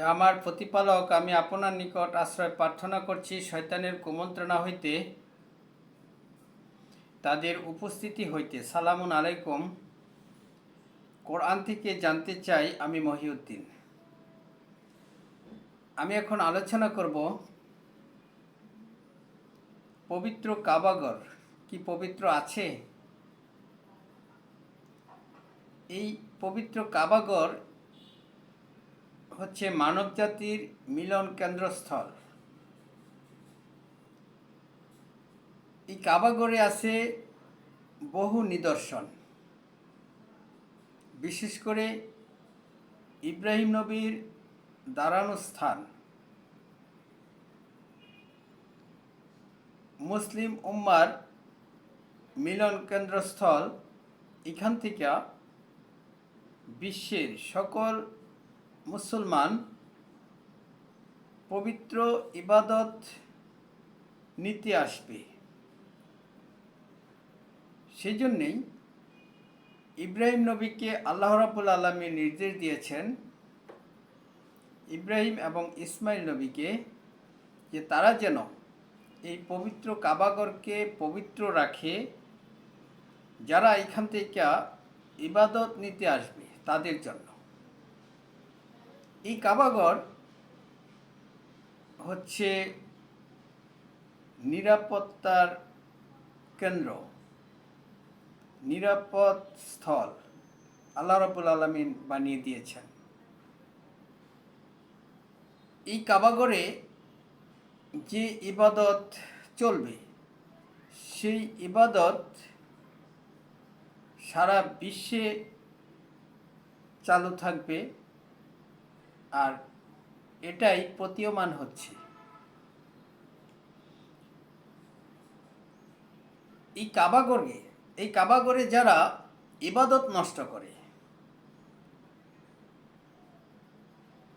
আমার প্রতিপালক, আমি আপনার নিকট আশ্রয় প্রার্থনা করছি, শয়তানের কুমন্ত্রণা হইতে তাদের উপস্থিতি হইতে। সালামুন আলাইকুম। কোরআন থেকে জানতে চাই আমি মহিউদ্দিন। আমি এখন আলোচনা করব পবিত্র কাবাগর কি পবিত্র আছে? এই পবিত্র কাবাগর হচ্ছে মানবজাতির মিলন কেন্দ্রস্থল। এই কাবাগরে আছে বহু নিদর্শন। বিশেষ করে ইব্রাহিম নবীর দাঁড়ানো স্থান। মুসলিম উম্মার মিলন কেন্দ্রস্থল এখান থেকে বিশ্বের সকল মুসলমান পবিত্র ইবাদত নিতে আসবে। সেই জন্যেই ইব্রাহিম নবীকে আল্লাহ রাবুল আলমী নির্দেশ দিয়েছেন, ইব্রাহিম এবং ইসমাইল নবীকে যে তারা যেন এই পবিত্র কাবাগরকে পবিত্র রাখে, যারা এখান থেকে ইবাদত নিতে আসবে তাদের জন্য। এই কাবাগর হচ্ছে নিরাপত্তার কেন্দ্র, নিরাপদ স্থল আল্লাহ রবুল আলমিন বানিয়ে দিয়েছেন। এই কাবাগরে যে ইবাদত চলবে, সেই ইবাদত সারা বিশ্বে চালু থাকবে। আর এটাই প্রতীয়মান হচ্ছে। এই কাবাগরে এই কাবাগরে যারা ইবাদত নষ্ট করে,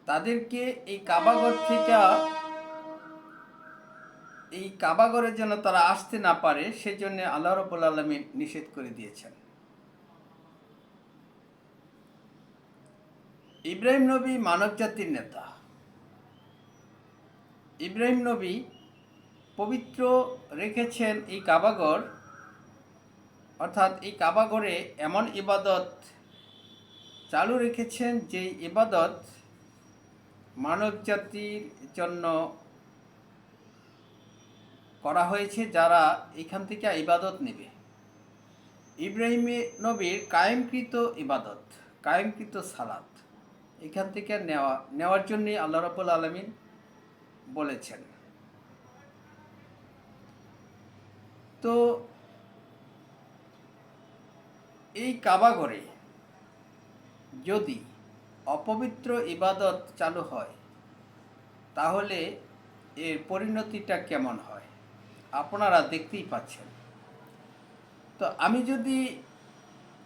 তাদেরকে এই কাবাগর থেকে, এই কাবাগরে যেন তারা আসতে না পারে, সেজন্য আল্লাহ রবুল আলমী নিষেধ করে দিয়েছেন। ইব্রাহিম নবী মানবজাতির নেতা। ইব্রাহিম নবী পবিত্র রেখেছেন এই কাবাগর, অর্থাৎ এই কাবাগরে এমন ইবাদত চালু রেখেছেন যে ইবাদত মানবজাতির জন্য করা হয়েছে, যারা এখান থেকে ইবাদত নেবে। ইব্রাহিম নবীর কায়েমকৃত ইবাদত, কায়েমকৃত সালাত। এখান থেকে নেওয়া, নেওয়ার জন্যই আল্লাহ রবুল আলমিন বলেছেন। তো এই কাবাগরে যদি অপবিত্র ইবাদত চালু হয়, তাহলে এর পরিণতিটা কেমন হয়? আপনারা দেখতেই পাচ্ছেন। তো আমি যদি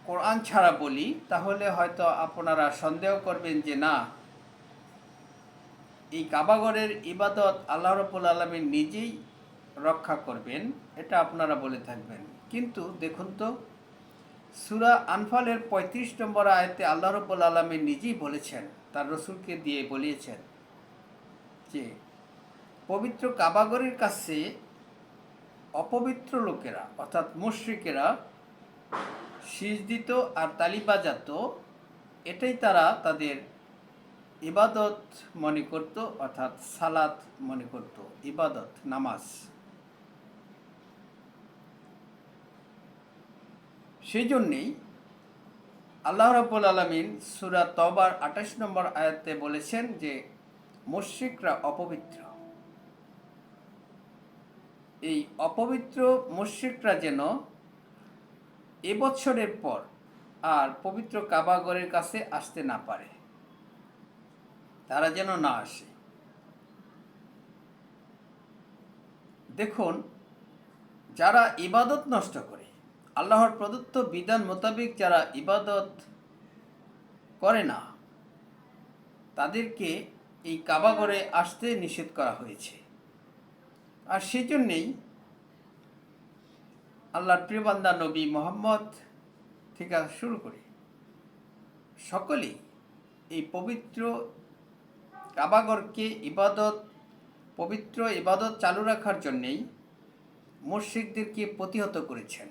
কোরআন ছাড়া বলি, তাহলে হয়তো আপনারা সন্দেহ করবেন যে না, এই কাবাগরের ইবাদত আল্লাহ রবুল আলমী নিজেই রক্ষা করবেন, এটা আপনারা বলে থাকবেন। কিন্তু দেখুন তো, সুরা আনফালের পঁয়ত্রিশ নম্বর আয়তে আল্লাহ রবুল আলমী নিজেই বলেছেন, তার রসুলকে দিয়ে বলিয়েছেন যে, পবিত্র কাবাগরের কাছে অপবিত্র লোকেরা, অর্থাৎ মুশ্রিকেরা শীষ দিত আর তালি বাজাত এটাই তারা তাদের ইবাদত মনে করত, অর্থাৎ সালাত মনে করত, ইবাদত, নামাজ। সেই জন্যেই আল্লাহ রাবুল আলমিন সুরা তবার আঠাশ নম্বর আয়াতে বলেছেন যে, মুশ্রিকরা অপবিত্র। এই অপবিত্র মুশ্রিকরা যেন এবছরের পর আর পবিত্র কাবাগরের কাছে আসতে না পারে। তারা যেন না আসে। দেখুন, যারা ইবাদত নষ্ট করে, আল্লাহর প্রদত্ত বিধান মোতাবেক যারা ইবাদত করে না, তাদেরকে এই কাবাগরে আসতে নিষেধ করা হয়েছে। আর সেই জন্যেই আল্লাহর প্রিয়বান্দা নবী মোহাম্মদ থেকে শুরু করে। সকলেই এই পবিত্র কাবাগরকে ইবাদত, পবিত্র ইবাদত চালু রাখার জন্যেই মুশরিকদেরকে প্রতিহত করেছেন।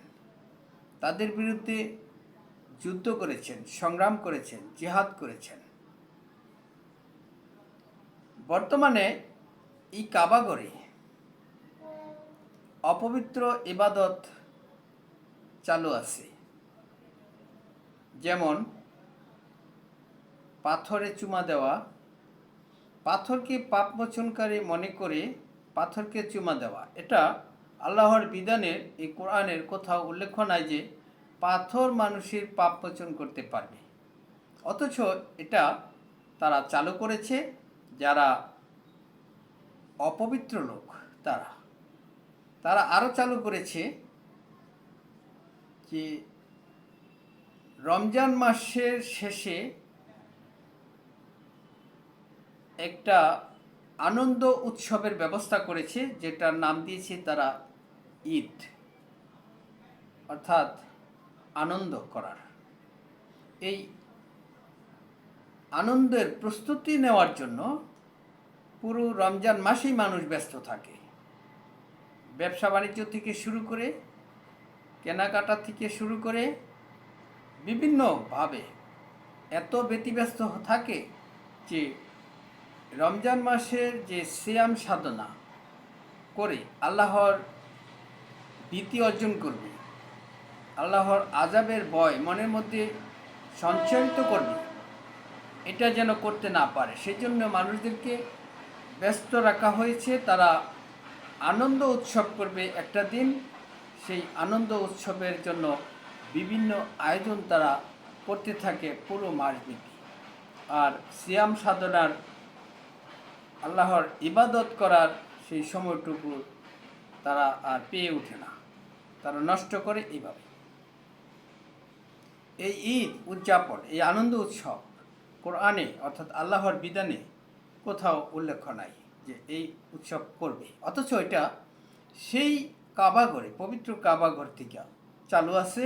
তাদের বিরুদ্ধে যুদ্ধ করেছেন, সংগ্রাম করেছেন, জিহাদ করেছেন। বর্তমানে এই কাবাগরে অপবিত্র ইবাদত চালু আছে। যেমন, পাথরে চুমা দেওয়া। পাথরকে পাপ মোচনকারী মনে করে পাথরকে চুমা দেওয়া। এটা আল্লাহর বিধানের, এই কোরআনের কোথাও উল্লেখ নাই যে পাথর মানুষের পাপ মোচন করতে পারবে। অথচ এটা তারা চালু করেছে যারা অপবিত্র লোক তারা। তারা আরও চালু করেছে যে রমজান মাসের শেষে একটা আনন্দ উৎসবের ব্যবস্থা করেছে, যেটার নাম দিয়েছে তারা ঈদ, অর্থাৎ আনন্দ করার। এই আনন্দের প্রস্তুতি নেওয়ার জন্য পুরো রমজান মাসেই মানুষ ব্যস্ত থাকে। ব্যবসা বাণিজ্য থেকে শুরু করে কেনাকাটা থেকে শুরু করে বিভিন্নভাবে এত ব্যতিব্যস্ত থাকে যে রমজান মাসের যে সিয়াম সাধনা করে আল্লাহর ভীতি অর্জন করবে, আল্লাহর আজাবের ভয় মনের মধ্যে সঞ্চারিত করবে, এটা যেন করতে না পারে। সেজন্য মানুষদেরকে ব্যস্ত রাখা হয়েছে, তারা আনন্দ উৎসব করবে একটা দিন। সেই আনন্দ উৎসবের জন্য বিভিন্ন আয়োজন তারা করতে থাকে পুরো মাসব্যাপী। আর সিয়াম সাধনার আল্লাহর ইবাদত করার সেই সময়টুকু তারা আর পেয়ে ওঠে না। তারা নষ্ট করে এইভাবে। এই ঈদ উদযাপন, এই আনন্দ উৎসব কোরআনে অর্থাৎ আল্লাহর বিধানে কোথাও উল্লেখ নাই যে এই উৎসব করবে। অথচ এটা সেই কাবাগরে, পবিত্র কাবাগর থেকে চালু আছে,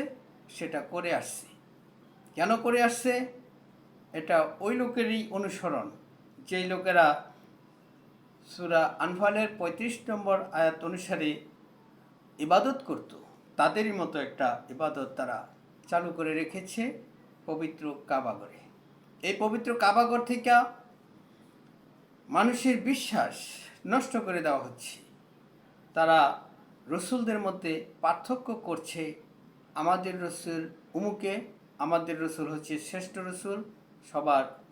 সেটা করে আসছে। কেন করে আসছে? এটা ওই লোকেরই অনুসরণ। যেই লোকেরা সুরা আনফালের পঁয়ত্রিশ নম্বর আয়াত অনুসারে ইবাদত করত, তাদেরই মতো একটা ইবাদত তারা চালু করে রেখেছে পবিত্র কাবাগরে। এই পবিত্র কাবাগর থেকে মানুষের বিশ্বাস নষ্ট করে দেওয়া হচ্ছে। তারা রসুলদের মধ্যে পার্থক্য করছে আমাদের রসুল উমুকে, আমাদের রসুল হচ্ছে শ্রেষ্ঠ রসুল, সবার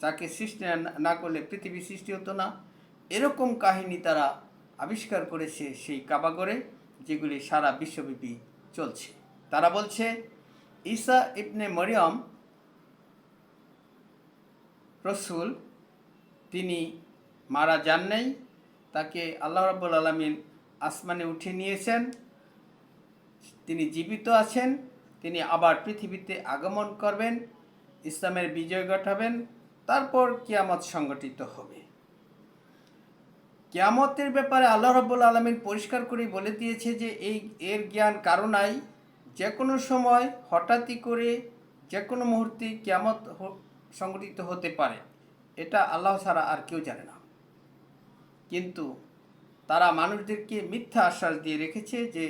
যাকে সৃষ্টি না- করলে পৃথিবী সৃষ্টি হতো না। এরকম কাহিনী তারা আবিষ্কার করেছে সেই কাবাগরে যেগুলি সারা বিশ্বব্যাপী চলছে। তারা বলছে, ঈসা ইবনে মরিয়ম রসুল, তিনি মারা যান নাই, তাকে আল্লাহ রাবুল আলমিন আসমানে উঠে নিয়েছেন, তিনি জীবিত আছেন, তিনি আবার পৃথিবীতে আগমন করবেন, ইসলামের বিজয় ঘটাবেন, তারপর কিয়ামত সংগঠিত হবে। কিয়ামতের ব্যাপারে আল্লাহ রব্বুল আলমিন পরিষ্কার করে বলে দিয়েছে যে এই, এর জ্ঞান কারও নাই। যে কোনো সময় হঠাৎই করে যে কোনো মুহূর্তে কিয়ামত সংগঠিত হতে পারে। এটা আল্লাহ ছাড়া আর কেউ জানে না। কিন্তু তারা মানুষদেরকে মিথ্যা আশ্বাস দিয়ে রেখেছে যে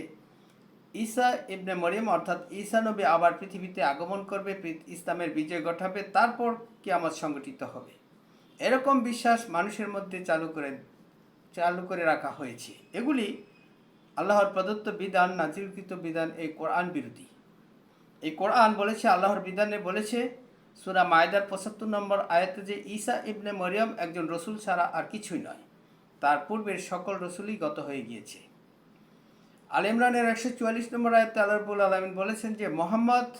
ঈসা ইবনে মরিয়ম, অর্থাৎ ঈসা নবী আবার পৃথিবীতে আগমন করবে ইসলামের বিজয় ঘটাবে, তারপর কিয়ামত সংগঠিত হবে। এরকম বিশ্বাস মানুষের মধ্যে চালু করে চালু করে রাখা হয়েছে। এগুলি আল্লাহর প্রদত্ত বিধান নাজিরকৃত বিধান এই কোরআন বিরোধী। এই কোরআন বলেছে, আল্লাহর বিধানে বলেছে, সুরা মায়দার পঁচাত্তর নম্বর আয়াতে যে ঈসা ইবনে মরিয়ম একজন রসুল ছাড়া আর কিছুই নয়। তার পূর্বের সকল রসুলই গত হয়ে গিয়েছে। আল ইমরানের একশো চুয়াল্লিশ নম্বর আয়াতে আল্লাহ রবুল আলমিন বলেছেন যে, মোহাম্মদ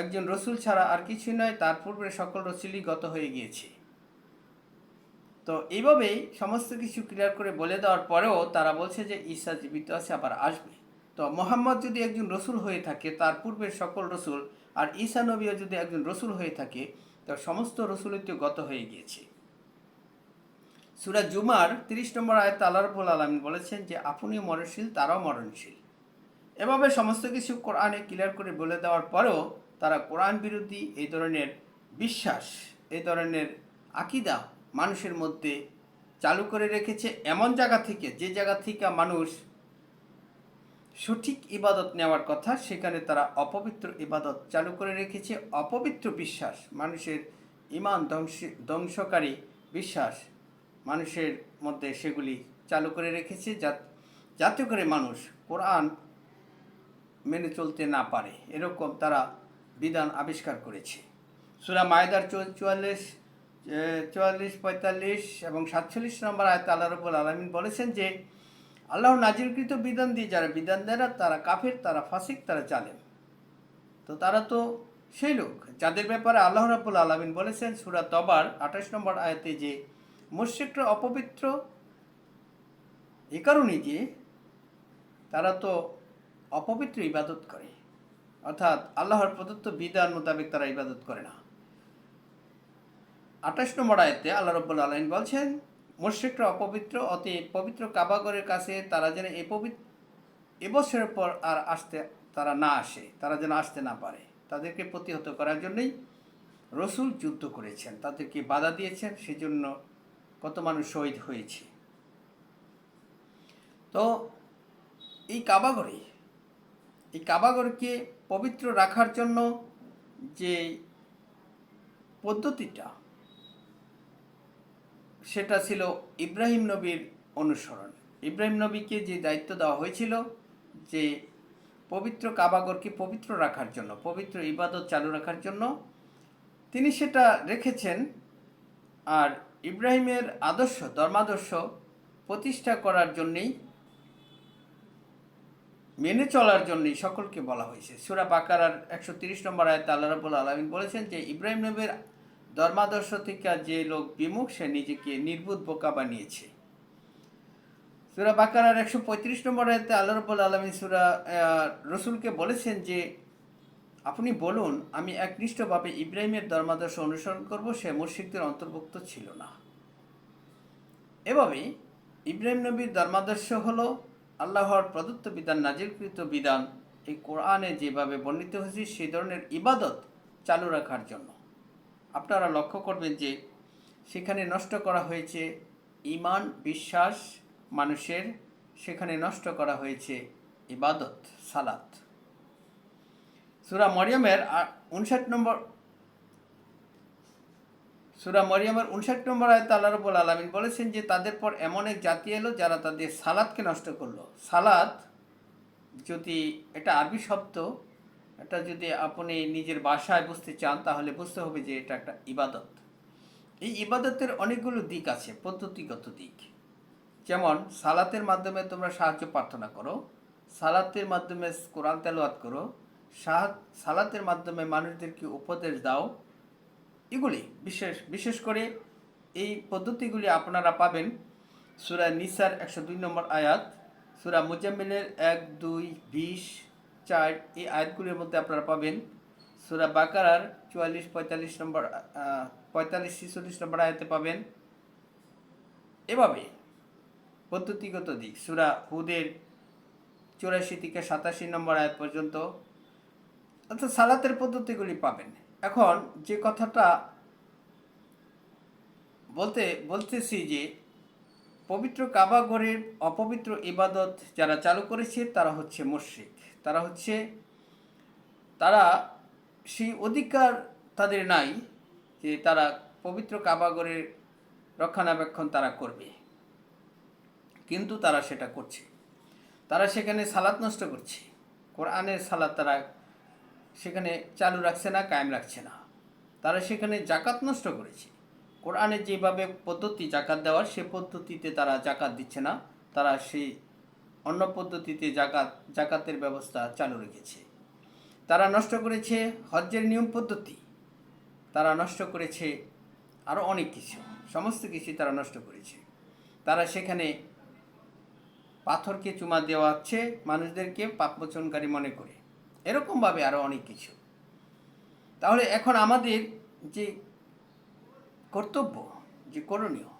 একজন রসুল ছাড়া আর কিছুই নয়, তার পূর্বের সকল রসুলই গত হয়ে গিয়েছে। তো এইভাবেই সমস্ত কিছু ক্লিয়ার করে বলে দেওয়ার পরেও তারা বলছে যে, ঈসা জীবিত আছে, আবার আসবে। তো মোহাম্মদ যদি একজন রসুল হয়ে থাকে, তার পূর্বের সকল রসুল, আর ঈসা নবীও যদি একজন রসুল হয়ে থাকে, তো সমস্ত রসুলই তো গত হয়ে গিয়েছে। সুরা জুমার তিরিশ নম্বর আয়ত আল্লাহ রবুল আলমিন বলেছেন যে, আপনিও মরণশীল, তারাও মরণশীল। এভাবে সমস্ত কিছু কোরআনে ক্লিয়ার করে বলে দেওয়ার পরেও তারা কোরআন বিরোধী এই ধরনের বিশ্বাস, এই ধরনের আকিদা মানুষের মধ্যে চালু করে রেখেছে এমন জায়গা থেকে, যে জায়গা থেকে মানুষ সঠিক ইবাদত নেওয়ার কথা, সেখানে তারা অপবিত্র ইবাদত চালু করে রেখেছে। অপবিত্র বিশ্বাস, মানুষের ইমান ধ্বংস, ধ্বংসকারী বিশ্বাস। মানুষের মধ্যে সেগুলি চালু করে রেখেছে যা- যাতে করে মানুষ কোরআন মেনে চলতে না পারে। এরকম তারা বিধান আবিষ্কার করেছে। সুরা মায়দার চুয়াল্লিশ চুয়াল্লিশ, পঁয়তাল্লিশ এবং সাতচল্লিশ নম্বর আয়ত আল্লাহ রবুল আলমিন বলেছেন যে, আল্লাহ নাজিরকৃত বিধান দিয়ে যারা বিধান দেয় না, তারা কাফের, তারা ফাসিক, তারা জালেম। তো তারা তো সেই লোক। যাদের ব্যাপারে আল্লাহ রাবুল আলমিন বলেছেন, সুরা তবার আঠাশ নম্বর আয়াতে যে মুশ্রিকরা অপবিত্র। এ কারণেই যে তারা তো অপবিত্র ইবাদত করে। অর্থাৎ আল্লাহর প্রদত্ত বিধান মোতাবেক তারা ইবাদত করে না। আঠাশ নম্বর আয়তে আল্লাহ রব্বুল আলমিন বলছেন মুশ্রিকরা অপবিত্র, অতএব পবিত্র কাবাগরের কাছে তারা যেন এ পবিত্র এবছরের পর আর আসতে তারা না আসে, তারা যেন আসতে না পারে। তাদেরকে প্রতিহত করার জন্যই রসুল যুদ্ধ করেছেন, তাদেরকে বাধা দিয়েছেন, সেজন্য কত মানুষ শহীদ হয়েছে। তো এই কাবাগরে, এই কাবাগরকে পবিত্র রাখার জন্য যে পদ্ধতিটা, সেটা ছিল ইব্রাহিম নবীর অনুসরণ। ইব্রাহিম নবীকে যে দায়িত্ব দেওয়া হয়েছিল যে পবিত্র কাবাগরকে পবিত্র রাখার জন্য, পবিত্র ইবাদত চালু রাখার জন্য, তিনি সেটা রেখেছেন। আর ইব্রাহিমের আদর্শ, ধর্মাদর্শ প্রতিষ্ঠা করার জন্যেই, মেনে চলার জন্যই সকলকে বলা হয়েছে। সুরা বাকারার একশো তিরিশ নম্বর আয়তে আল্লাহ রাবুল আলমিন বলেছেন যে, ইব্রাহিম নবীর ধর্মাদর্শ থেকে যে লোক বিমুখ, সে নিজেকে নির্বুধ বোকা বানিয়েছে। সুরা বাকারার একশো পঁয়ত্রিশ নম্বর আয়তে আল্লাহ রবুল আলমিন সুরা রসুলকে বলেছেন যে আপনি বলুন, আমি একনিষ্ঠভাবে ইব্রাহিমের ধর্মাদর্শ অনুসরণ করব, সে মুর্শিকদের অন্তর্ভুক্ত ছিল না। এভাবে ইব্রাহিম নবীর ধর্মাদর্শ হলো আল্লাহর প্রদত্ত বিধান নাজিরকৃত বিধান। এই কোরআনে যেভাবে বর্ণিত হয়েছে সেই ধরনের ইবাদত চালু রাখার জন্য। আপনারা লক্ষ্য করবেন যে সেখানে নষ্ট করা হয়েছে ইমান বিশ্বাস, মানুষের। সেখানে নষ্ট করা হয়েছে ইবাদত, সালাত। সুরা মরিয়মের উনষাট নম্বর, সুরা মরিয়মের উনষাট নম্বর আয়তে আল্লাহ রবুল আলমিন বলেছেন যে তাদের পর এমন এক জাতি এলো যারা তাদের সালাদকে নষ্ট করল। সালাদ যদি এটা আরবি শব্দ, এটা যদি আপনি নিজের বাসায় বুঝতে চান তাহলে বুঝতে হবে যে এটা একটা ইবাদত। এই ইবাদতের অনেকগুলো দিক আছে, পদ্ধতিগত দিক। যেমন সালাতের মাধ্যমে তোমরা সাহায্য প্রার্থনা করো, সালাতের মাধ্যমে কোরআন তেলাওয়াত করো সাহাত, সালাতের মাধ্যমে মানুষদেরকে উপদেশ দাও। এগুলি বিশেষ বিশেষ করে এই পদ্ধতিগুলি আপনারা পাবেন। সুরা নিসার একশো দুই নম্বর আয়াত, সুরা মুজাম্মিলের এক, দুই, বিশ, চার, এই আয়াতগুলির মধ্যে আপনারা পাবেন। সুরা বাকারার চুয়াল্লিশ, পঁয়তাল্লিশ নম্বর পঁয়তাল্লিশ, ছিচল্লিশ নম্বর আয়াতে পাবেন। এভাবে পদ্ধতিগত দিক, সুরা হুদের চুরাশি থেকে সাতাশি নম্বর আয়াত পর্যন্ত অর্থাৎ সালাতের পদ্ধতিগুলি পাবেন। এখন যে কথাটা বলতে, বলতেছি যে পবিত্র কাবাগরের অপবিত্র ইবাদত যারা চালু করেছে, তারা হচ্ছে মুশ্রিক। তারা হচ্ছে, তারা সেই অধিকার তাদের নাই যে তারা পবিত্র কাবাগরের রক্ষণাবেক্ষণ তারা করবে। কিন্তু তারা সেটা করছে। তারা সেখানে সালাত নষ্ট করছে। কোরআনের সালাত তারা সেখানে চালু রাখছে না, কায়েম রাখছে না। তারা সেখানে জাকাত নষ্ট করেছে। কোরআনের যেভাবে পদ্ধতি জাকাত দেওয়ার, সে পদ্ধতিতে তারা জাকাত দিচ্ছে না। তারা সেই অন্য পদ্ধতিতে জাকাত, জাকাতের ব্যবস্থা চালু রেখেছে। তারা নষ্ট করেছে হজ্জের নিয়ম পদ্ধতি। তারা নষ্ট করেছে আরও অনেক কিছু। সমস্ত কিছু তারা নষ্ট করেছে। তারা সেখানে পাথরকে চুমা দেওয়া হচ্ছে মানুষদেরকে পাপমোচনকারী মনে করে। এরকমভাবে আরও অনেক কিছু। তাহলে এখন আমাদের যে কর্তব্য, যে করণীয়,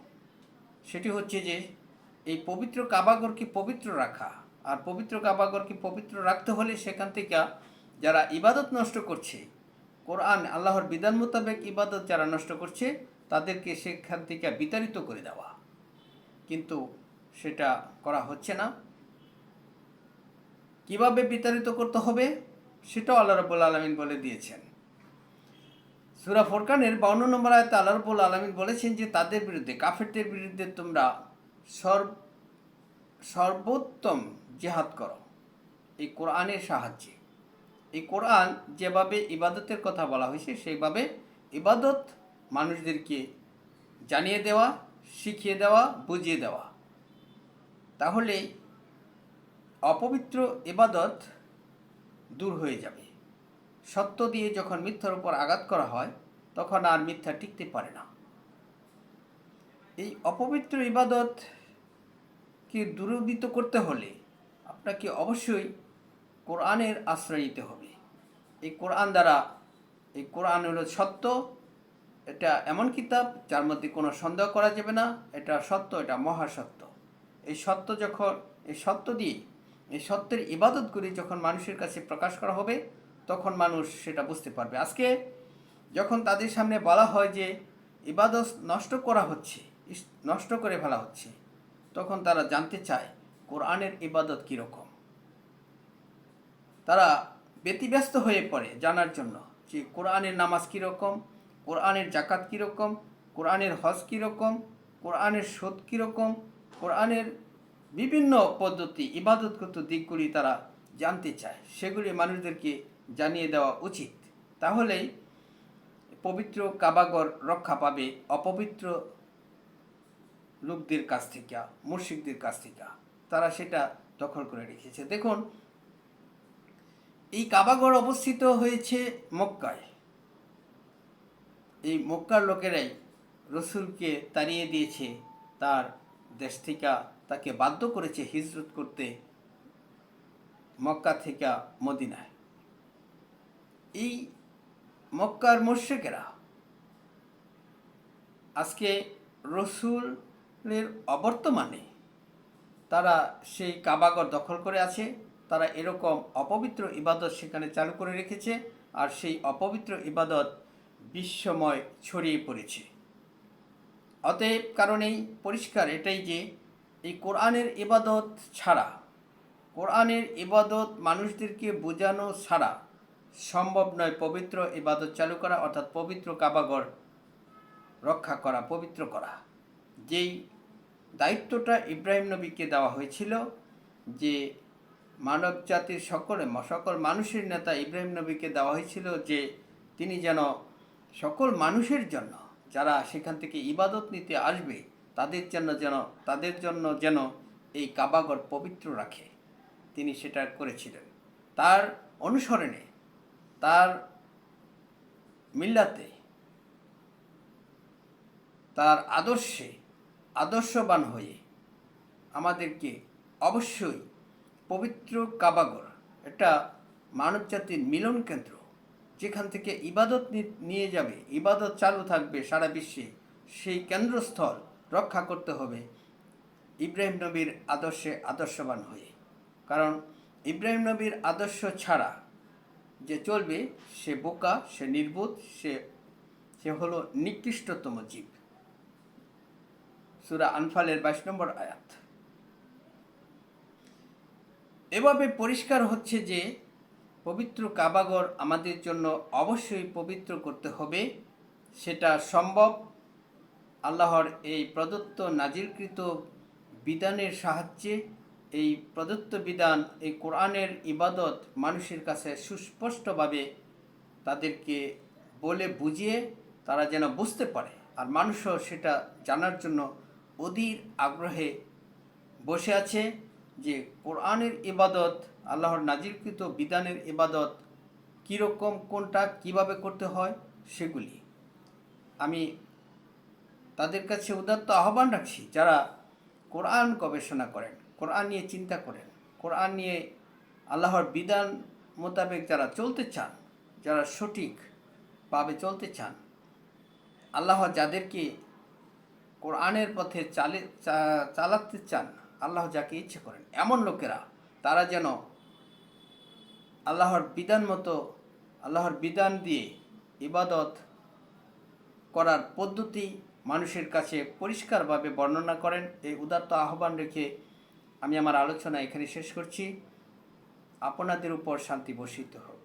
সেটি হচ্ছে যে এই পবিত্র কাবাগরকে পবিত্র রাখা। আর পবিত্র কাবাগরকে পবিত্র রাখতে হলে সেখান থেকে যারা ইবাদত নষ্ট করছে, কোরআন, আল্লাহর বিধান মোতাবেক ইবাদত যারা নষ্ট করছে, তাদেরকে সেখান থেকে বিতাড়িত করে দেওয়া। কিন্তু সেটা করা হচ্ছে না। কীভাবে বিতাড়িত করতে হবে? সেটাও আল্লাহ রবুল আলমিন বলে দিয়েছেন। সুরা ফোরকানের বাউন্ন নম্বর আয়তে আল্লাহ রবুল আলমিন বলেছেন যে, তাদের বিরুদ্ধে, কাফেরদের বিরুদ্ধে তোমরা সর্ব, সর্বোত্তম জেহাদ করো। এই কোরআনের সাহায্যে। এই কোরআন যেভাবে ইবাদতের কথা বলা হয়েছে, সেইভাবে ইবাদত মানুষদেরকে জানিয়ে দেওয়া, শিখিয়ে দেওয়া, বুঝিয়ে দেওয়া। তাহলে অপবিত্র ইবাদত দূর হয়ে যাবে। সত্য দিয়ে যখন মিথ্যার উপর আঘাত করা হয়, তখন আর মিথ্যা টিকতে পারে না। এই অপবিত্র ইবাদতকে দূরীভূত করতে হলে আপনাকে অবশ্যই কোরআনের আশ্রয় নিতে হবে। এই কোরআন দ্বারা, এই কোরআন হলো সত্য। এটা এমন কিতাব যার মধ্যে কোনো সন্দেহ করা যাবে না। এটা সত্য, এটা মহাসত্য। এই সত্য যখন, এই সত্য দিয়ে এই সত্যের ইবাদতগুলি যখন মানুষের কাছে প্রকাশ করা হবে, তখন মানুষ সেটা বুঝতে পারবে। আজকে যখন তাদের সামনে বলা হয় যে ইবাদত নষ্ট করা হচ্ছে নষ্ট করে ফেলা হচ্ছে, তখন তারা জানতে চায় কোরআনের ইবাদত কীরকম। তারা ব্যতিব্যস্ত হয়ে পড়ে জানার জন্য যে কোরআনের নামাজ কীরকম, কোরআনের জাকাত কীরকম, কোরআনের হজ কীরকম, কোরআনের শোধ কীরকম, কোরআনের বিভিন্ন পদ্ধতি, ইবাদতগত দিকগুলি তারা জানতে চায়। সেগুলি মানুষদেরকে জানিয়ে দেওয়া উচিত। তাহলেই পবিত্র কাবাগর রক্ষা পাবে অপবিত্র লোকদের কাছ থেকে মুর্শিকদের কাছ থেকে। তারা সেটা দখল করে রেখেছে। দেখুন, এই কাবাগর অবস্থিত হয়েছে মক্কায়। এই মক্কার লোকেরাই রসুলকে তাড়িয়ে দিয়েছে তার দেশ থেকে তাকে বাধ্য করেছে হিজরত করতে মক্কা থেকে মদিনায়। এই মক্কার মোর্শেকেরা আজকে রসুলের অবর্তমানে তারা সেই কাবাগর দখল করে আছে, তারা এরকম অপবিত্র ইবাদত সেখানে চালু করে রেখেছে আর সেই অপবিত্র ইবাদত বিশ্বময় ছড়িয়ে পড়েছে। অতএব কারণেই পরিষ্কার এটাই যে এই কোরআনের ইবাদত ছাড়া, কোরআনের ইবাদত মানুষদেরকে বোঝানো ছাড়া সম্ভব নয় পবিত্র ইবাদত চালু করা, অর্থাৎ পবিত্র কাবাগর রক্ষা করা, পবিত্র করা। যেই দায়িত্বটা ইব্রাহিম নবীকে দেওয়া হয়েছিল যে মানব জাতির সকলে, সকল মানুষের নেতা ইব্রাহিম নবীকে দেওয়া হয়েছিল যে তিনি যেন সকল মানুষের জন্য, যারা সেখান থেকে ইবাদত নিতে আসবে তাদের জন্য যেন, তাদের জন্য যেন এই কাবাগর পবিত্র রাখে। তিনি সেটা করেছিলেন। তার অনুসরণে, তার মিল্লাতে, তার আদর্শে, আদর্শবান হয়ে আমাদেরকে অবশ্যই পবিত্র কাবাগর এটা মানবজাতির মিলন কেন্দ্র, যেখান থেকে ইবাদত নিয়ে যাবে, ইবাদত চালু থাকবে সারা বিশ্বে, সেই কেন্দ্রস্থল রক্ষা করতে হবে ইব্রাহিম নবীর আদর্শে আদর্শবান হয়ে। কারণ ইব্রাহিম নবীর আদর্শ ছাড়া যে চলবে, সে বোকা, সে নির্বোধ, সে সে হলো নিকৃষ্টতম জীব। সুরা আনফালের বাইশ নম্বর আয়াত। এভাবে পরিষ্কার হচ্ছে যে পবিত্র কাবাগর আমাদের জন্য অবশ্যই পবিত্র করতে হবে, সেটা সম্ভব আল্লাহর এই প্রদত্ত নাজিরকৃত বিধানের সাহায্যে এই প্রদত্ত বিধান, এই কোরআনের ইবাদত মানুষের কাছে সুস্পষ্টভাবে তাদেরকে বলে বুঝিয়ে তারা যেন বুঝতে পারে। আর মানুষও সেটা জানার জন্য অধীর আগ্রহে বসে আছে যে কোরআনের ইবাদত, আল্লাহর নাজিরকৃত বিধানের ইবাদত কীরকম, কোনটা কীভাবে করতে হয় সেগুলি। আমি তাদের কাছে উদাত্ত আহ্বান রাখছি যারা কোরআন গবেষণা করেন, কোরআন নিয়ে চিন্তা করেন, কোরআন নিয়ে আল্লাহর বিধান মোতাবেক যারা চলতে চান, যারা সঠিকভাবে চলতে চান, আল্লাহ যাদেরকে কোরআনের পথে চালে চালাতে চান, আল্লাহ যাকে ইচ্ছে করেন, এমন লোকেরা, তারা যেন আল্লাহর বিধান মতো, আল্লাহর বিধান দিয়ে ইবাদত করার পদ্ধতি মানুষের কাছে পরিষ্কারভাবে বর্ণনা করেন। এই উদাত্ত আহ্বান রেখে আমি আমার আলোচনা এখানে শেষ করছি। আপনাদের উপর শান্তি বর্ষিত হোক।